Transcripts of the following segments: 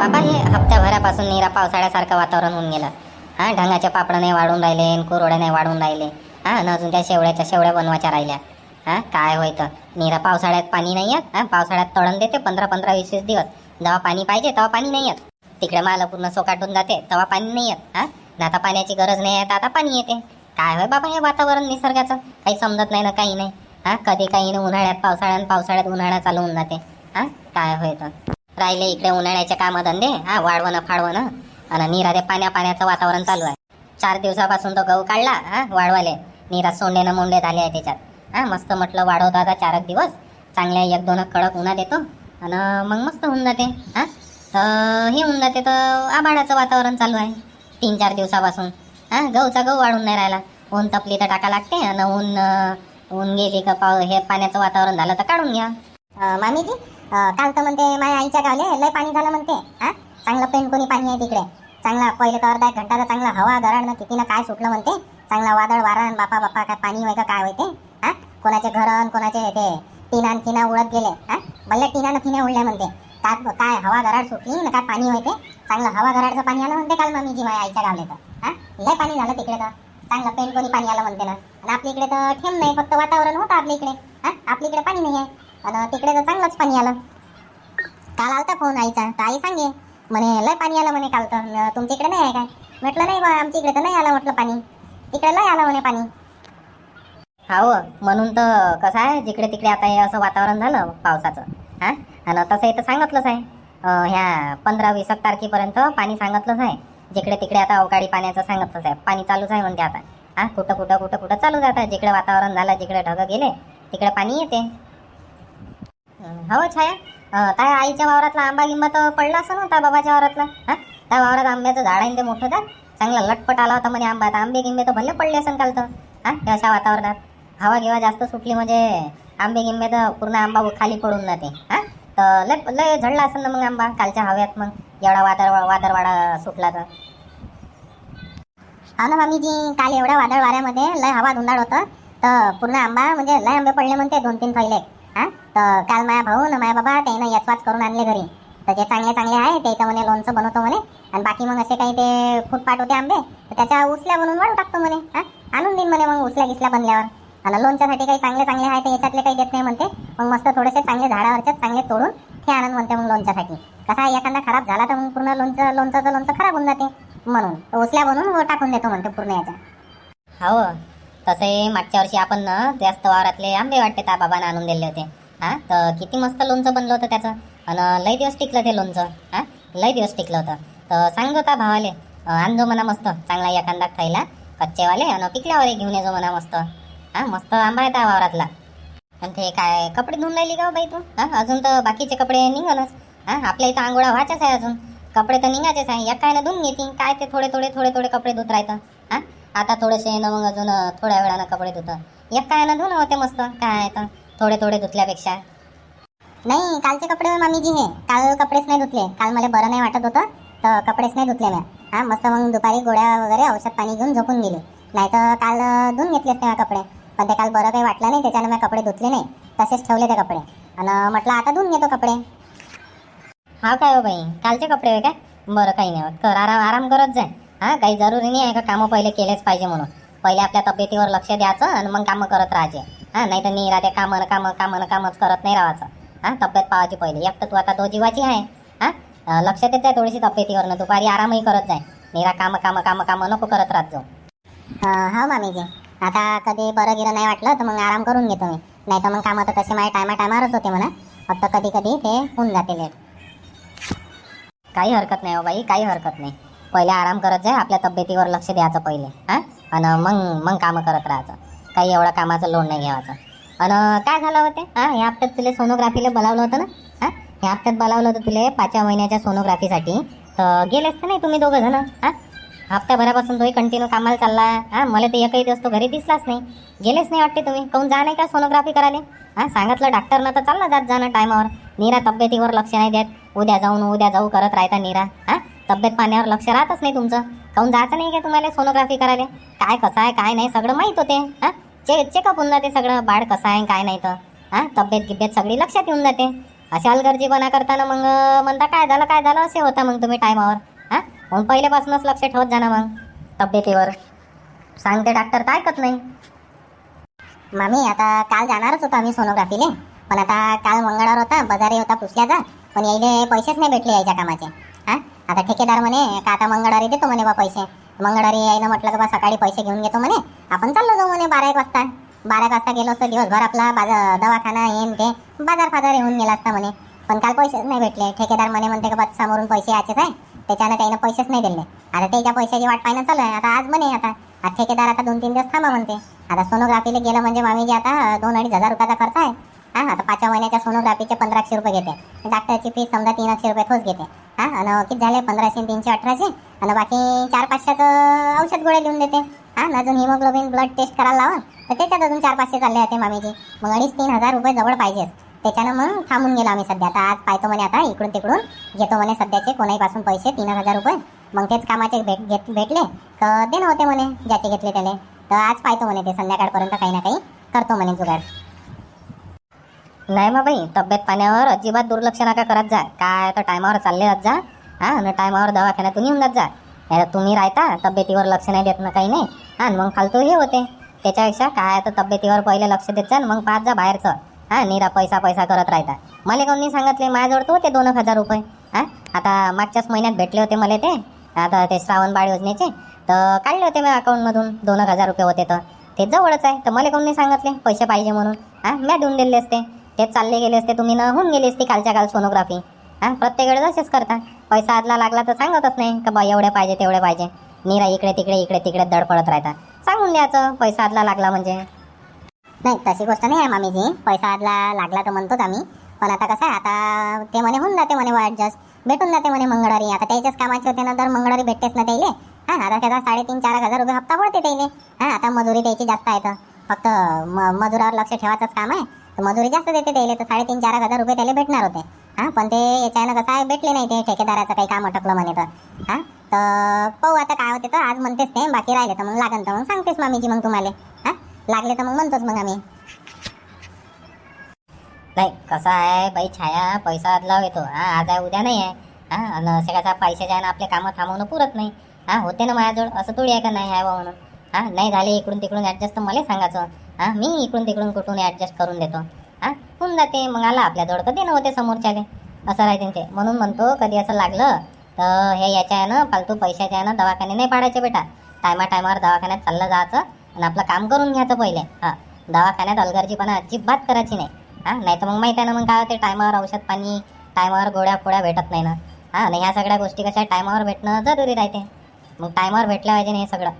बाबा हे हप्त्याभरापासून निरा पावसाळ्यासारखं वातावरण होऊन गेलं. हा ढंगाचे पापडं नाही वाढून राहिले आणि कुरवड्या नाही वाढून राहिले. हा न अजून त्या शेवड्याच्या शेवड्या बनवायच्या राहिल्या. हा काय होईतं निरा पावसाळ्यात पाणी नाही येत. हा पावसाळ्यात तळण देते पंधरा पंधरा वीस वीस दिवस. जेव्हा पाणी पाहिजे तेव्हा पाणी नाही येत. तिकडे माल पूर्ण सोकाटून जाते तेव्हा पाणी नाही येत. हा ना आता पाण्याची गरज नाही आहे तर आता पाणी येते. काय होय बाबा हे वातावरण निसर्गाचं? काही समजत नाही ना काही नाही. हा कधी काही ना उन्हाळ्यात पावसाळ्यात पावसाळ्यात उन्हाळा चालू होऊन जाते. हा काय होय तर राहिले इकडे उन्हाळ्याचे कामधंदे हा वाढवणं फाडवणं आणि निरादे पाण्या पाण्याचं वातावरण चालू आहे. चार दिवसापासून तो गहू काढला हा वाढवाले नीरा सोंडेनं मोंडे झाले आहे त्याच्यात. हा मस्त म्हटलं वाढवतो आता चार एक दिवस. चांगल्या एक दोन कडक उन्हा देतो. आणि मग मस्त होऊन जाते हा. तर हे होऊन जाते तर आभाळाचं वातावरण चालू आहे. तीन चार दिवसापासून. हा गहूचा गहू वाढून नाही राहिला. ऊन तपली तर टाका लागते आणि ऊन ऊन गेली का पाव हे पाण्याचं वातावरण झालं तर काढून घ्या. मामीजी? काल तर म्हणते माझ्या आईच्या गावले लय पाणी झालं म्हणते. हा? चांगलं पेन कोणी पाणी आहे तिकडे. चांगला पहिले तर अर्धा एक घंटा तर चांगला हवा गराडनं कितीनं काय सुटलं म्हणते? चांगला वादळ वारा आणि बापा बापा काय पाणी वगैरे काय होते? हा? कोणाचे घर कोणाचे ते टिना किना उडत गेले. हा? भले टिनानं किना उडल्या म्हणते. काय काय हवा गराड सुटली ना काय पाणी होते? चांगलं हवा गराडचं पाणी आलं म्हणते काल मम्मीजी माझ्या आईच्या गावले तर. हा? लय पाणी झालं तिकडे तर. चांगलं पेन कोणी पाणी आलं म्हणते ना. आणि आपल्या इकडे तर ठेम नाही फक्त वातावरण होतं आपल्या इकडे. हा? आपल्या इकडे पाणी नाही आहे. आणि तिकडे तर चांगलंच पाणी आलं. काल आलता फोन आईचा. तर आई सांगे म्हणे लय पाणी आलं म्हणे काल तर. तुमच्या इकडे नाही आहे काय? म्हटलं नाही बा आमच्या इकडे तर नाही आलं म्हटलं पाणी. तिकडे लय आलं म्हणे पाणी. हो म्हणून तर कसं आहे जिकडे तिकडे आता हे असं वातावरण झालं पावसाचं हा? आणि तसं इथं सांगितलंच आहे. ह्या पंधरा वीस एक तारखेपर्यंत पाणी सांगितलंच आहे. जिकडे तिकडे आता अवकाळी पाण्याचं सांगितलंच आहे. पाणी चालूच आहे म्हणते आता हा? कुठं कुठं कुठं कुठं चालू जात. आहे जिकडे वातावरण झालं जिकडे ढगं गेले तिकडे पाणी येते. हो छाया. काय आईच्या वावरातला आंबा गिंबा तर पडला असं नव्हता बाबाच्या वावरातला. हा? त्या वावरात आंब्याचं झाड आहे ते मोठं त्या चांगला लटपट आला होता म्हणे आंबा. तर आंबे गिंबे तर भले पडले असं काल तर. हा अशा वातावरणात. हवा गिवा जास्त सुटली म्हणजे आंबे गिंबे तर पूर्ण आंबा खाली पडून जाते. हा? तर लय लय झडला असेल ना मग आंबा कालच्या हव्यात मग. एवढा वादळ वादळवाडा सुटला तर. हा ना मामीजी काल एवढ्या वादळ वाऱ्यामध्ये लय हवा धुंदाळ होतं. तर पूर्ण आंबा म्हणजे लय आंबे पडले म्हणते दोन तीन पहिले हा? तर काल माया भाऊ ना माया बाबा त्यानं याचवाच करून आणले घरी. तर जे चांगले चांगले आहे त्याचं म्हणे लोणचं बनवतो म्हणे. आणि बाकी मग असे काही ते फुटपाट होते आंबे तर त्याच्या उसल्या बनवून वाढू टाकतो म्हणे हा? आणून देईन म्हणे मग उसल्या गिसल्या बनल्यावर. आणि लोणच्यासाठी काही चांगले चांगले आहे ते याच्यातले काही देत नाही म्हणते. मग मस्त थोडेसे चांगले झाडावरचे चांगले तोडून ते आणून म्हणते मग लोणच्यासाठी. कसा एखादा खराब झाला तर मग पूर्ण लोणचं लोणचं लोणचं खराब होऊन जाते म्हणून. उसल्या बनवून टाकून देतो म्हणते पूर्ण याच्या. हो तसे मागच्या वर्षी आपण ना जास्त वावरातले आंबे वाटते त्या बाबांना आणून दिले होते. हा? तर किती मस्त लोणचं बनलं होतं त्याचं. आणि लय दिवस टिकलं ते लोणचं. हा? लय दिवस टिकलं होतं. तर सांगत का भावाले. आणजो म्हणा मस्त. चांगला एखादा खायला. कच्चेवाले आणि पिकल्यावर घेऊन येजो म्हणा मस्त. हा? मस्त आंबा येता वावरातला. आणि ते काय कपडे धुवून राहिली का हो बाई तू? हा? अजून तर बाकीचे कपडे निघालच. हा? आपल्या इथं आंघोळा व्हायच्याच आहे अजून. कपडे तर निघायचेच आहे. एक काय ना धुवून घेते. काय ते थोडे थोडे थोडे थोडे कपडे धुत राहतं. हा? आता थोडेसे ना मग अजून थोड्या वेळानं कपडे धुतं. एक काय ना धुणं होते मस्त. काय तर. थोडे थोडे धुतल्यापेक्षा. नाही कालचे कपडे मामीजी हे. काल कपडेच नाही धुतले. काल मला बरं नाही वाटत होतं तर कपडेच नाही धुतले मी हा मस्त मग दुपारी गोळ्या वगैरे औषध पाणी घेऊन झोपून गेले. नाही तर काल धुवून घेतले असते कपडे. पण ते काल बरं काही वाटलं नाही त्याच्यानं मी कपडे धुतले नाही. तसेच ठेवले ते कपडे. आणि म्हटलं आता धुवून घेतो कपडे. हा काय हो बाई? कालचे कपडे होय काय? बरं काही नाही होत. कर आराम आराम करत जाय हा काही जरुरी नाही आहे का कामं पहिले केलेच पाहिजे म्हणून. पहिले आपल्या तब्येतीवर लक्ष द्यायचं आणि मग कामं करत राहायचे. हा नाही तर नाही राहते कामं कामं कामं कामच करत नाही राहायचं. हा तब्येत पावायची पहिले. एक तर तू आता दो जीवाची आहे. हा लक्ष देत जाय थोडीशी तब्येतीवर दुपारी आरामही करत जाय निरा कामं कामं कामं कामं नको करत राहत जाऊ. हा हो मामीजी. आता कधी बरं गिरं नाही वाटलं तर मग आराम करून घेतो मी. नाही तर मग कामं तर तसे माझ्या टायमा टायमावरच होते म्हणा. फक्त कधी कधी ते होऊन जाते लेट. काही हरकत नाही हो बाई काही हरकत नाही. पहिले आराम करत जाय आपल्या तब्येतीवर लक्ष द्यायचं पहिले. हा आणि मग मग कामं करत राहायचं. काही एवढं कामाचं लोड नाही घ्यायचं. आणि काय झालं होते? हां ह्या हप्त्यात तुला सोनोग्राफीला बोलावलं होतं ना? हां ह्या हप्त्यात बोलावलं होतं तुला पाचव्या महिन्याच्या सोनोग्राफीसाठी तर गेलेस तर नाही तुम्ही दोघं जण? हां हप्त्याभरापासून तोही कंटिन्यू कामाला चालला. हां मला ते एकही दिवस तो घरी दिसलाच नाही. गेलेच नाही वाटते तुम्ही. काहून जा नाही का सोनोग्राफी करायला? हां सांगितलं डॉक्टरनं तर चालला जात जाणं टायमावर नीरा तब्येतीवर लक्ष नाही देत. उद्या जाऊन उद्या जाऊ करत राहता नीरा. हा तब्येत पाण्यावर लक्ष राहतच नाही तुमचं. काहून जायचं नाही का तुम्हाला सोनोग्राफी करायला? काय कसं आहे काय नाही सगळं माहीत होते हा? चे चेकअप होऊन जाते सगळं बाळ कसं आहे काय नाही तर हा? तब्येत गिब्येत सगळी लक्षात येऊन जाते. अशा अलगर्जीपणा करताना मग म्हणता काय झालं काय झालं? असे होता मग तुम्ही टायमावर हां? मग पहिल्यापासूनच लक्ष ठेवत जा ना मग तब्येतीवर. सांगते डॉक्टर तर ऐकत नाही. मामी आता काल जाणारच होतो आम्ही सोनोग्राफीले पण आता काल मंगळवार होता बजारी होता पुसल्याचा. पण यायले पैसेच नाही भेटले यायच्या कामाचे. हा? आता ठेकेदार म्हणे का आता मंगळवारी देतो म्हणे बा पैसे. मंगळवारी यायनं म्हटलं का बा सकाळी पैसे घेऊन घेतो म्हणे. आपण चाललो जाऊ म्हणे बारा एक वाजता. बारा एक वाजता गेलो असतो दिवसभर आपला बाजार दवाखाना हे ते बाजार फाजार येऊन गेला असता म्हणे. पण काल पैसेच नाही भेटले. ठेकेदार म्हणे म्हणते का बा समोरून पैसे याचेच आहे. त्याच्यानं त्यानं पैसेच नाही दिले. आता त्याच्या पैशाची वाट पाहिणं चालू आहे. आता आज म्हणे आता. आज ठेकेदार आता दोन तीन दिवस थांबा म्हणते. आता सोनोग्राफीला गेलं म्हणजे मामीजी आता दोन अडीच हजार रुपयाचा खर्च आहे. हा आता पाचव्या महिन्याच्या सोनोग्राफीचे पंधराशे रुपये घेते. डॉक्टरची फीस समजा तीनशे रुपये ठोस घेते. हा? आणि किती झाले पंधराशे तीनशे अठराशे. आणि बाकी चार पाचशेचं औषध गोळ्या लिहून देते. हा? अजून हिमोग्लोबिन ब्लड टेस्ट करायला लावा. तर त्याच्यात अजून चार पाचशे चालले होते मामीचे मग अडीच तीन हजार रुपये जवळ पाहिजेच त्याच्यानं मग थांबून गेलो आम्ही सध्या. आता आज पाहतो म्हणे आता इकडून तिकडून. घेतो म्हणे सध्याचे कोणाहीपासून पैसे तीन हजार रुपये. मग तेच कामाचे भेट घेत भेटले. तर ते होते म्हणे ज्याचे घेतले त्याने तर आज पाहतो म्हणे ते संध्याकाळपर्यंत काही ना काही करतो म्हणे जुगाड. नाही मग बाई तब्येत पाण्यावर अजिबात दुर्लक्ष नका करत जा. काय तर टायमावर चालले जात जा. हा आणि टायमावर दवाखान्यातून येऊन जात जा. नाही तुम्ही राहता तब्येतीवर लक्ष नाही देत ना काही नाही. हा मग फालतू हे होते. त्याच्यापेक्षा काय तर तब्येतीवर पहिले लक्ष देत जा मग पाहत जा बाहेरचं. हा निरा पैसा पैसा करत राहता. मला कोणी सांगितले माझ्याजवळ तर होते दोन एक हजार रुपये? हा आता मागच्याच महिन्यात भेटले होते मला ते. आता ते श्रावण बाळ योजनेचे. तर काढले होते मी अकाउंटमधून दोन एक हजार रुपये होते तर. ते जवळच आहे तर मला कोणी नाही सांगितले पैसे पाहिजे म्हणून. हा म्या देऊन दिले असते. तेच चालले गेले असते तुम्ही न होऊन गेली असती कालच्या काल सोनोग्राफी हा प्रत्येक वेळेस असेच करता. पैसा आदला लागला तर सांगतच नाही का बा एवढे पाहिजे तेवढे पाहिजे. निरा इकडे तिकडे इकडे तिकडे दड पडत राहता सांगून द्यायचं पैसा आदला लागला म्हणजे. नाही तशी गोष्ट नाही आहे मामीजी. पैसा आदला लागला तर म्हणतोच आम्ही. पण आता कसं आहे आता ते म्हणे होऊन जाते म्हणे ॲडजस्ट भेटून जाते म्हणे मंगळवारी. आता त्याच्याच कामाचे होते ना दर मंगळवारी भेटतेच ना त्याले. हा आता त्याचा साडेतीन चार हजार रुपये हप्ता पडते त्याले. हा आता मजुरी द्यायची जास्त आहे तर. फक्त म मजुरावर लक्ष ठेवायचंच काम आहे. मजुरी जास्त देते त्याला तर साडेतीन चार हजार रुपये त्याला भेटणार होते. हा पण ते याच्यानं कसं आहे भेटले नाही ते ठेकेदाराचं काही काम अटकलं म्हणे तर. हा तर पाहू आता काय होते तर आज म्हणतेच ते बाकी राहिले तर मग लागन तर मग सांगतेच मामीची मग तुम्हाला. हा लागले तर मग म्हणतोच मग आम्ही. नाही कसं आहे? बाई छाया पैसा आदला येतो. हा आज आहे उद्या नाही आहे हा आणि असे कसं पैशाच्या ना आपले कामं थांबवणं पुरत नाही. हा होते ना माझ्याजवळ असं थोडी आहे का नाही आहे बा म्हणून? हां नाही झाले इकडून तिकडून ॲडजस्ट तर मला सांगायचं. हा मी इकडून तिकडून कुठून ॲडजस्ट करून देतो. हा होऊन जाते मग आला आपल्याजवळ कधी नव्हते होते समोरच्याले. असं राहते ते. म्हणून म्हणतो कधी असं लागलं तर हे याच्या आहे ना फालतू पैशाच्या आहे ना दवाखाने नाही पाडायचे बेटा. टायमा टायमावर दवाखान्यात चाललं जायचं आणि आपलं काम करून घ्यायचं पहिले. हां दवाखान्यात अलगर्जीपणा अजिबात करायची नाही. हां नाही तर मग माहीत आहे ना मग काय होते टायमावर औषध पाणी टायमावर गोळ्या फोड्या भेटत नाही ना. हां आणि ह्या सगळ्या गोष्टी कशा टायमावर भेटणं जरुरी राहते. मग टायमावर भेटल्या पाहिजे ना हे सगळं.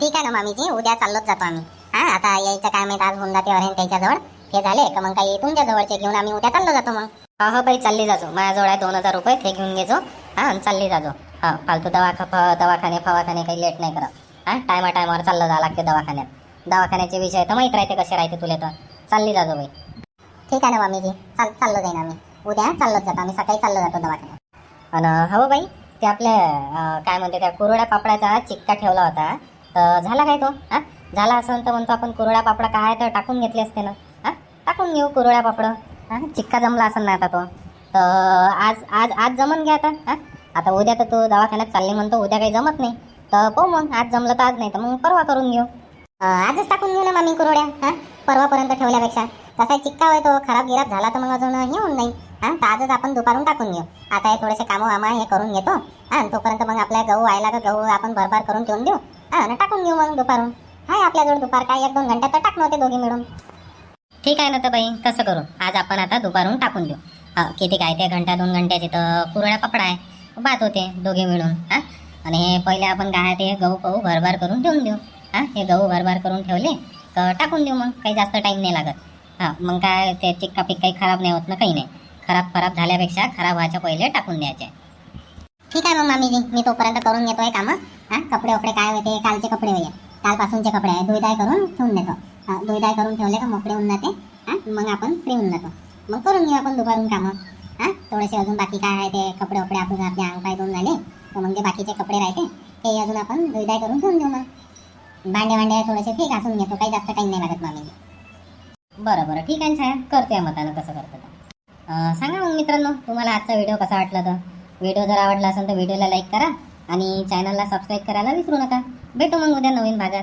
ठीक आहे ना मामीजी उद्या चाललोच जातो आम्ही. हा आता यायचं काय माहीत आज जाते अरे त्याच्याजवळ. हे झाले का मग काही तुमच्या जवळचे घेऊन आम्ही उद्या चाललो जातो मग. हा हो बाई चालली जाजो माझ्याजवळ आहे दोन हजार रुपये ते घेऊन घेजो. हा चालली जाजो. हा फालतू दवाखा फ- दवाखाने फवाखाने काही लेट नाही करत. हा टायमा टायमावर चाललं जा लागते दवाखान्यात. दवाखान्याचे विषय तर माहीत राहते कसे राहते तुला तर. चालली जाजो बाई. ठीक आहे ना मामीजी चाल चाललो जाईन आम्ही. उद्या चाललोच जातो आम्ही सकाळी चाललो जातो दवाखान्यात. आणि हो बाई ते आपल्या काय म्हणते त्या कुरड्या पापडाचा चिक्का ठेवला होता. तर झाला काय तो? हा झाला असं तर म्हणतो आपण कुरड्या पापड काय तर टाकून घेतले असते ना. हा टाकून घेऊ कुरड्या पापड. हा चिक्का जमला असेल ना आता तो. तर आज आज आज जमन घ्या आता. हा आता उद्या तर तू दवाखान्यात चालली म्हणतो उद्या काही जमत नाही. तर पाहू मग आज जमलं तर आज नाही तर मग परवा करून घेऊ. आजच टाकून घेऊ ना मामी कुरोड्या हा परवापर्यंत ठेवल्यापेक्षा. तसा चिक्का होय तो खराब गिराब झाला तर मग अजून हे होऊन जाईल हां तर आजच आपण दुपारून टाकून घेऊ आता हे थोडेसे कामं आम्हा हे करून घेतो. हां तोपर्यंत मग आपल्या गहू आयला का गहू आपण भरभर करून ठेवून देऊ. हां टाकून घेऊ मग दुपारून. हाय आपल्याजवळ दुपार काय एक दोन घंटा तर टाकणं होते दोघी मिळून. ठीक आहे ना तर बाई तसं करू. आज आपण आता दुपारून टाकून देऊ. हा किती काय ते घंटा दोन घंट्याची तर कुरड्या कपडा आहे. बात होते दोघे मिळून हा. आणि हे पहिले आपण काय ते गहू गहू भरभर करून ठेवून देऊ. हा हे गहू भरभर करून ठेवले तर टाकून देऊ मग. काही जास्त टाईम नाही लागत. हा मग काय त्याचे का पिक काही खराब नाही होत ना काही नाही. खराब खराब झाल्यापेक्षा खराब व्हायच्या पहिले टाकून द्यायचे. ठीक आहे मग मामीजी मी तोपर्यंत करून घेतोय कामं. हा कपडे वपडे काय होते कालचे कपडे होते कालपासूनचे कपडे आहे धुईदाय करून ठेवून देतो. हा, धुईदाय करून ठेवले का मोकळे होऊन जाते. हा मग आपण फ्री होऊन जातो. मग करून घेऊ आपण दुपारून कामं. हा थोडेसे अजून बाकी काय आहे ते कपडे वपडे आपण आपले अंग पाय धुवून झाले तर मग बाकीचे कपडे राहते ते अजून आपण धुईदाय करून ठेवून देऊ मग. भांडे भांडे थोडेसे ठीक असून घेतो काही जास्त टाईम नाही लागत मामीजी. बरं बरं. ठीक आहे ना छाया करते मतानं कसं करतं सांगा मग मित्रांनो तुम्हाला आजचा व्हिडिओ कसा वाटला तर? व्हिडिओ जर आवडला असेल तर व्हिडिओला लाईक करा आणि चॅनलला सबस्क्राईब करायला विसरू नका. भेटू मग उद्या नवीन भागात.